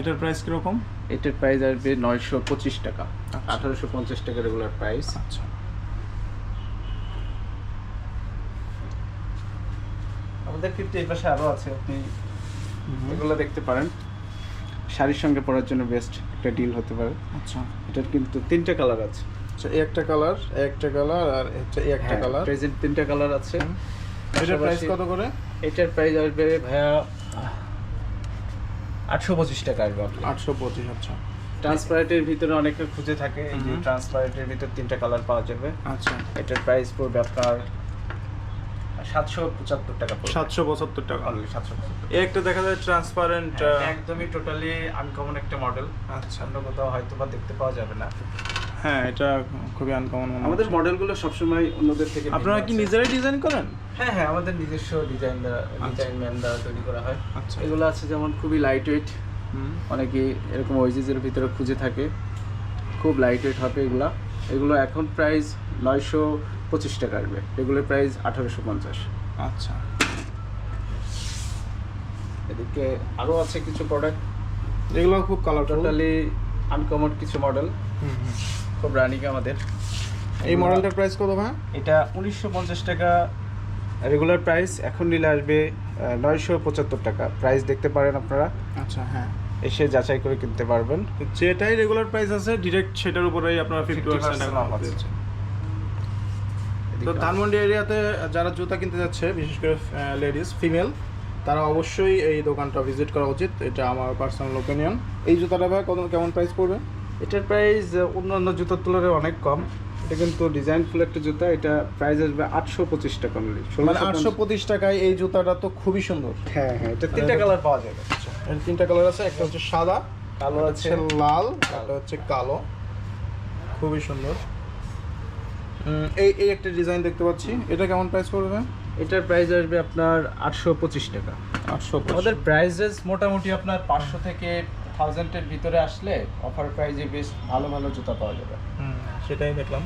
এটার প্রাইস কীরকম? এটার প্রাইস আসবে নয়শো পঁচিশ টাকা। আচ্ছা। আঠারোশো পঞ্চাশ টাকা রেগুলার প্রাইস আচ্ছা। আমাদের কিন্তু এই পাশে আরও আছে আপনি এগুলো দেখতে পারেন। শাড়ির সঙ্গে পরার জন্য বেস্ট একটা ডিল হতে পারে। আচ্ছা। এটার কিন্তু তিনটে কালার আছে। আচ্ছা এই একটা কালার একটা কালার আর হচ্ছে এই একটা কালার প্রেজেন্ট তিনটে কালার আছে। এটার প্রাইস কত করে? এটার প্রাইস আসবে ভাইয়া আটশো পঁচিশ টাকা আসবে আটশো পঁচিশ আচ্ছা। ট্রান্সপারেন্টের ভিতরে অনেকে খুঁজে থাকে এই যে ট্রান্সপারেন্টের ভিতর তিনটা কালার পাওয়া যাবে। আচ্ছা। এটার প্রাইস পড়বে আপনার সাতশো পঁচাত্তর টাকা পড়বে। সাতশো পঁচাত্তর টাকা। Only 775 এই একটা দেখা যায় ট্রান্সপারেন্ট হ্যাঁ, একদমই টোটালি আনকমন একটা মডেল আচ্ছা। অন্য কোথাও হয়তো বা দেখতে পাওয়া যাবে না। হ্যাঁ এটা খুবই আনকমন মনে আমাদের মডেলগুলো সবসময় অন্যদের থেকে আপনারা কি আছে। নিজেরাই ডিজাইন করেন? হ্যাঁ হ্যাঁ আমাদের নিজস্ব ডিজাইন দ্বারা ডিজাইন ম্যান দ্বারা তৈরি করা হয়। আচ্ছা। এগুলো আছে যেমন খুবই লাইট ওয়েট হুম। অনেকে এরকম ওয়েজেসের ভিতরে খুঁজে থাকে। খুব লাইট ওয়েট হবে এগুলা। এগুলো এখন প্রাইস নয়শো পঁচিশ টাকা আসবে। এগুলোর প্রাইস আঠারোশো পঞ্চাশ। আচ্ছা। এদিকে আরও আছে কিছু প্রোডাক্ট এগুলো খুব কালার টোটালি আনকমন কিছু মডেল খুব রানিং আমাদের। এই মডেলটার প্রাইস কত ভাই? এটা উনিশশো পঞ্চাশ টাকা। রেগুলার প্রাইস এখন নিলে আসবে নয়শো পঁচাত্তর টাকা। প্রাইস দেখতে পারেন আপনারা। আচ্ছা হ্যাঁ। এসে যাচাই করে কিনতে পারবেন। যেটাই রেগুলার প্রাইস আছে ডিরেক্ট সেটার উপরেই আপনারা ফিফটি 50% পার্সেন্ট তো ধানমন্ডি এরিয়াতে যারা জুতা কিনতে যাচ্ছে বিশেষ করে লেডিস ফিমেল তারা অবশ্যই এই দোকানটা ভিজিট করা উচিত। এটা আমার পার্সোনাল ওপিনিয়ন এই জুতাটা ভাই কত কেমন প্রাইস পড়বে? এটার প্রাইস অন্যান্য জুতার তুলনায় অনেক কম। এটা কিন্তু ডিজাইন ফুল একটা জুতা এটা প্রাইস আসবে আটশো পঁচিশ টাকা অনলি মানে আটশো পঁচিশ টাকায় এই জুতাটা তো খুবই সুন্দর। হ্যাঁ হ্যাঁ এটা তিনটা কালার পাওয়া যাবে। এর তিনটা কালার আছে একটা হচ্ছে সাদা কালো আছে। লাল একটা হচ্ছে কালো। খুবই সুন্দর। এই এই একটা ডিজাইন দেখতে পাচ্ছি। এটা কেমন প্রাইস পড়বে? এটার প্রাইস আসবে আপনার আটশো পঁচিশ টাকা। আটশো আমাদের প্রাইসেস মোটামুটি আপনার পাঁচশো থেকে থাউজেন্ডের ভিতরে আসলে অফার প্রাইজে বেশ ভালো ভালো জুতা পাওয়া যাবে। হুম, সেটাই দেখলাম।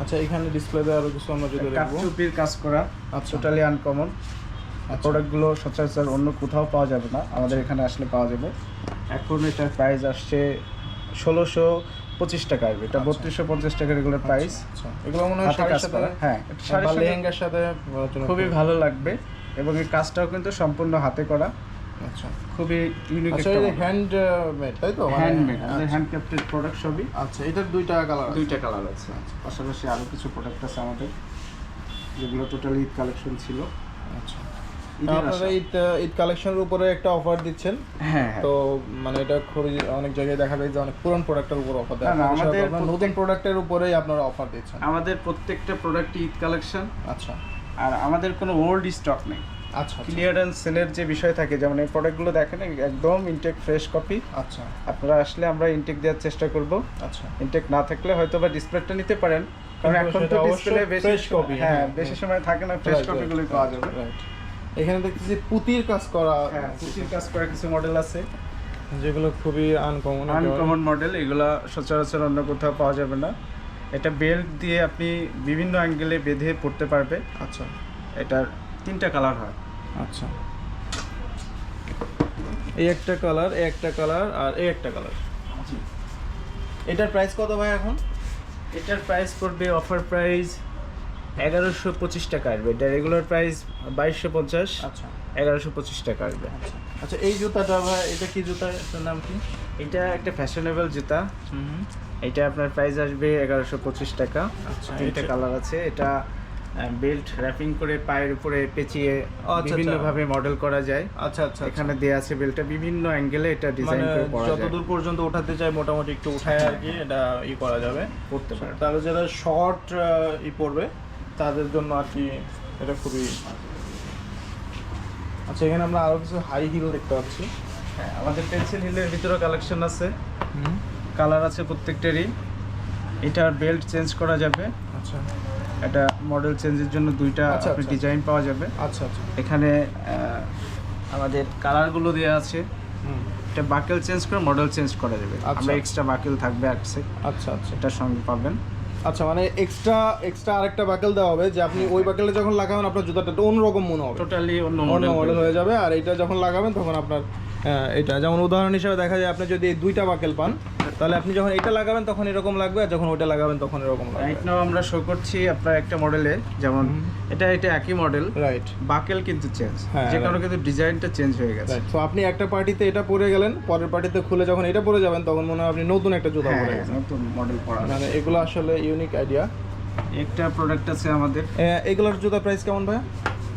আচ্ছা এখানে ডিসপ্লেতে আরও কিছু আমরা যদি দেখব? কাঠচুপির কাজ করা আচ্ছা। টোটালি আনকমন আচ্ছা। প্রোডাক্টগুলো সচরাচর অন্য কোথাও পাওয়া যাবে না আমাদের এখানে আসলে পাওয়া যাবে। এখন এটার প্রাইস আসছে ষোলোশো পঁচিশ টাকা আসবে এটা আচ্ছা। বত্রিশশো পঞ্চাশ টাকা রেগুলার প্রাইস আচ্ছা। এগুলো মনে হয় কাজ করা হ্যাঁ এটা শাড়ির লেহেঙ্গার সাথে খুবই ভালো লাগবে। এবং এই কাজটাও কিন্তু সম্পূর্ণ হাতে করা। আচ্ছা খুবই ইউনিক আচ্ছা এই হ্যান্ড মেড তাই তো? মানে- হ্যান্ডমেড আমাদের আচ্ছা। হ্যান্ড ক্রাফটেড প্রোডাক্ট সবই। আচ্ছা এটার দুইটা কালার দুইটা কালার আছে। পাশাপাশি আরও কিছু প্রোডাক্ট আছে আমাদের যেগুলো টোটালি ঈদ কালেকশন ছিল। আচ্ছা। আপনারা ঈদ ঈদ কালেকশনের উপরে একটা অফার দিচ্ছেন। হ্যাঁ হ্যাঁ। তো মানে এটা খুবই অনেক জায়গায় দেখা যায় যে অনেক পুরান প্রোডাক্টের উপর অফার দেয়। আমাদের নতুন প্রোডাক্টের উপরেই আপনারা অফার দিচ্ছেন। আমাদের প্রত্যেকটা প্রোডাক্টই ঈদ কালেকশন আচ্ছা। আর আমাদের কোনো ওল্ড স্টক নেই। আচ্ছা আচ্ছা। ক্লিয়ারেন্স সেলের যে বিষয় থাকে যেমন এই প্রোডাক্টগুলো দেখেন একদম ইনটেক ফ্রেশ কপি আচ্ছা। আপনারা আসলে আমরা ইনটেক দেওয়ার চেষ্টা করব। আচ্ছা। ইনটেক না থাকলে হয়তো বা ডিসপ্লেটা নিতে পারেন। কারণ এখন তো ডিসপ্লে fresh copy, হ্যাঁ বেশি হ্যাঁ। সময় থাকে না ফ্রেশ right, পাওয়া যাবে। এখানে দেখতেছি পুতির কাজ করা হ্যাঁ পুঁথির কাজ করা কিছু মডেল আছে। যেগুলো খুবই আনকমন আনকমন মডেল এগুলা সচরাচর অন্য কোথাও পাওয়া যাবে না। এটা বেল্ট দিয়ে আপনি বিভিন্ন অ্যাঙ্গেলে বেঁধে পড়তে পারবে। আচ্ছা। এটার তিনটা কালার হয়। আচ্ছা। এই একটা কালার এই একটা কালার আর এই একটা কালার। এটার প্রাইস কত ভাই এখন? এটার প্রাইস পড়বে অফার প্রাইস এগারোশো পঁচিশ টাকা আসবে। এটা রেগুলার প্রাইস বাইশশো পঞ্চাশ আচ্ছা। এগারোশো পঁচিশ টাকা আসবে। আচ্ছা। আচ্ছা এই জুতাটা ভাই এটা কি জুতা? এটার নাম কি? এটা একটা ফ্যাশনেবল জুতা। হুম এটা আপনার প্রাইস আসবে এগারোশো পঁচিশ টাকা। আচ্ছা, এটা- কালার আছে। এটা বেল্ট র্যাপিং করে পায়ের উপরে পেঁচিয়ে আচ্ছা। বিভিন্নভাবে মডেল করা যায়। আচ্ছা আচ্ছা এখানে দেয়া আছে বেল্টটা বিভিন্ন অ্যাঙ্গেলে এটা ডিজাইন মানে করে পরা যায়। যতদূর পর্যন্ত ওঠাতে চাই মোটামুটি একটু উঠায় আর কি এটা ই করা যাবে। করতে পারে। তাহলে যারা শর্ট ই পড়বে তাদের জন্য আর কি এটা খুবই আচ্ছা এখানে আমরা আরও কিছু হাই হিল দেখতে পাচ্ছি। হ্যাঁ আমাদের পেন্সিল হিলের ভিতরে কালেকশন আছে। কালার আছে প্রত্যেকটারই। এটার বেল্ট চেঞ্জ করা যাবে। আচ্ছা। এটা মডেল চেঞ্জের জন্য দুইটা আচ্ছা, আপনি আচ্ছা। ডিজাইন পাওয়া যাবে। আচ্ছা আচ্ছা। এখানে আমাদের কালারগুলো দেওয়া আছে। এটা বাকেল চেঞ্জ করে মডেল চেঞ্জ করা যাবে। আচ্ছা। আমরা এক্সট্রা বাকেল থাকবে আছে আচ্ছা আচ্ছা। এটার সঙ্গে পাবেন। আচ্ছা মানে এক্সট্রা এক্সট্রা আরেকটা বাকেল দেওয়া হবে যে আপনি ওই বাকেলে যখন লাগাবেন আপনার জুতাটা একটু অন্যরকম মনে হবে। টোটালি অন্য মডেল হয়ে যাবে। আর এটা যখন লাগাবেন তখন আপনার এটা। যেমন উদাহরণ হিসেবে দেখা যায় আপনি যদি দুইটা বাকেল পান তাহলে আপনি যখন এটা লাগাবেন তখন এরকম লাগবে আর যখন ওটা লাগাবেন তখন এরকম লাগবে। রাইট নাও আমরা শো করছি আপনার একটা মডেলে যেমন এটা এটা একই মডেল রাইট বাকেল কিন্তু চেঞ্জ হ্যাঁ, যে কারণে কিন্তু ডিজাইনটা চেঞ্জ হয়ে গেছে। তো আপনি একটা পার্টিতে এটা পরে গেলেন পরের পার্টিতে খুলে যখন এটা পরে যাবেন তখন মনে হয় আপনি নতুন একটা জুতা হ্যাঁ পরে গেছেন। নতুন মডেল পড়া মানে এগুলো আসলে ইউনিক আইডিয়া একটা প্রোডাক্ট আছে আমাদের। এগুলোর জুতা প্রাইস কেমন ভাই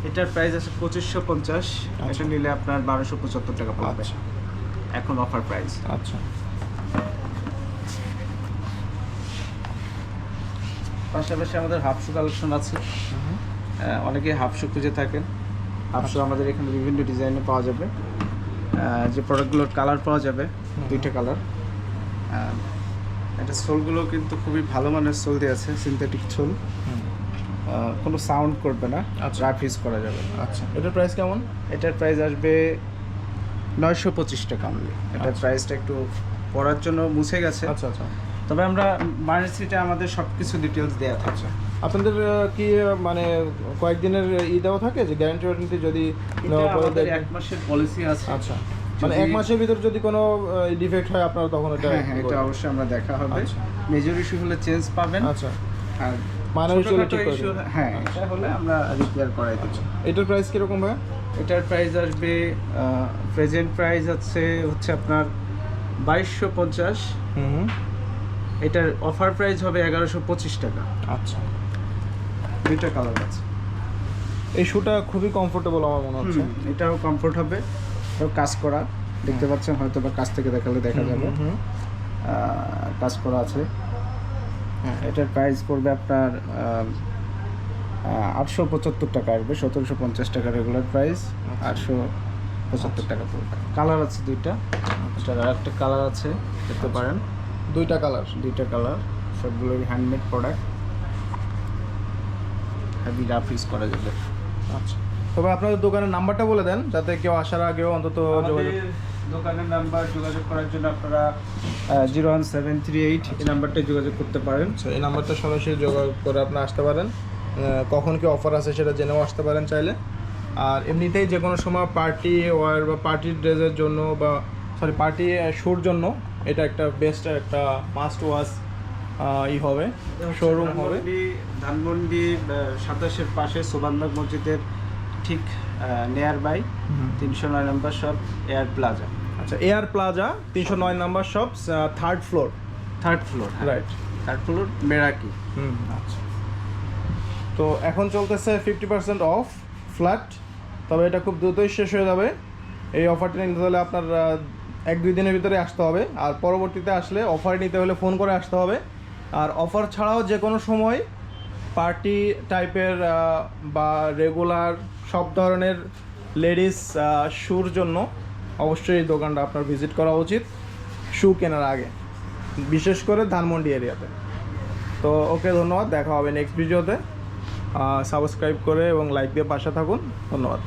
এটার প্রাইস আছে পঁচিশশো পঞ্চাশ। এটা নিলে আপনার বারোশো পঁচাত্তর টাকা পড়বে। আচ্ছা। এখন অফার প্রাইস আচ্ছা। পাশাপাশি আমাদের হাফ শু কালেকশন আছে। অনেকে হাফ শু খুঁজে থাকেন। হাফ শু আমাদের এখানে বিভিন্ন ডিজাইনে পাওয়া যাবে। যে প্রোডাক্টগুলোর কালার পাওয়া যাবে দুইটা কালার এটা সোলগুলো কিন্তু খুবই ভালো মানের সোল দিয়ে আছে সিনথেটিক সোল কোনো সাউন্ড করবে না আচ্ছা। রাফ ইউজ করা যাবে আচ্ছা এটার প্রাইস কেমন? এটার প্রাইস আসবে নয়শো পঁচিশ টাকা অনলি এটার আচ্ছা। প্রাইসটা একটু পড়ার জন্য মুছে গেছে। আচ্ছা আচ্ছা। তবে আমরা মার্সিটা আমাদের সব কিছু ডিটেলস দেওয়া থাকে আচ্ছা আপনাদের কি মানে কয়েকদিনের ই দেওয়া থাকে যে গ্যারান্টি ওয়ারেন্টি যদি আমাদের এক মাসের পলিসি আছে। আচ্ছা। মানে এক মাসের ভিতর যদি কোনো ডিফেক্ট হয় আপনারা তখন এটা হ্যাঁ হ্যাঁ এটা অবশ্যই আমরা দেখা হবে। আচ্ছা। মেজর ইস্যু হলে চেঞ্জ পাবেন। আচ্ছা। আর দেবেন। হ্যাঁ এটা হলে আমরা রিপেয়ার করাই দেবো এটার প্রাইস কীরকম ভাই এটার প্রাইস আসবে প্রেজেন্ট প্রাইস আছে হচ্ছে আপনার বাইশশো পঞ্চাশ। এটার অফার প্রাইস হবে এগারোশো পঁচিশ টাকা। আচ্ছা। দুইটা কালার আছে। এই শুটা খুবই কমফোর্টেবল আমার মনে হচ্ছে। এটাও কমফোর্ট হবে। কাজ করা। দেখতে পাচ্ছেন হয়তো বা কাছ থেকে দেখালে দেখা যাবে। কাজ করা আছে। হ্যাঁ। এটার প্রাইস পড়বে আপনার আটশো পঁচাত্তর টাকা আসবে সতেরোশো পঞ্চাশ টাকা রেগুলার প্রাইস আটশো পঁচাত্তর টাকা পড়বে। কালার আছে দুইটা। এটার আর একটা কালার আছে দেখতে পারেন। দুইটা কালার দুইটা কালার সবগুলোই handmade product heavy rough use করা যাবে। আচ্ছা। তবে আপনাদের দোকানের নাম্বারটা বলে দেন যাতে কেউ আসার আগেও অন্তত যোগাযোগ দোকানের নাম্বার যোগাযোগ করার জন্য আপনারা zero one seven three eight এই নাম্বারটায় যোগাযোগ করতে পারেন। এই নাম্বারটা সরাসরি যোগাযোগ করে আপনি আসতে পারেন। কখন কি অফার আছে সেটা জেনেও আসতে পারেন চাইলে। আর এমনিতেই যে কোনো সময় পার্টি ওয়ার বা পার্টির ড্রেসের জন্য বা সরি পার্টি শুর জন্য এটা একটা বেস্ট একটা মাস্ট ওয়াশ ই হবে শোরুম হবে। ধানমন্ডি- সাতাশের পাশে সোবানবাগ মসজিদের ঠিক নিয়ার বাই তিনশো নয় নম্বর শপ এয়ার প্লাজা আচ্ছা এয়ার প্লাজা তিনশো নয় number shop third floor third floor right third floor Meraki হুম আচ্ছা। তো এখন চলতেছে ফিফটি পার্সেন্ট অফ ফ্ল্যাট তবে এটা খুব দ্রুতই শেষ হয়ে যাবে। এই অফারটি নিতে হলে আপনার এক দুই দিনের ভিতরে আসতে হবে। আর পরবর্তীতে আসলে অফার নিতে হলে ফোন করে আসতে হবে। আর অফার ছাড়াও যে কোনো সময় পার্টি টাইপের বা রেগুলার সব ধরনের লেডিস শুর জন্য অবশ্যই এই দোকানটা আপনার ভিজিট করা উচিত। শু কেনার আগে। বিশেষ করে ধানমন্ডি এরিয়াতে। তো ওকে ধন্যবাদ। দেখা হবে নেক্সট ভিডিওতে সাবস্ক্রাইব করে এবং লাইক দিয়ে পাশে থাকুন। ধন্যবাদ।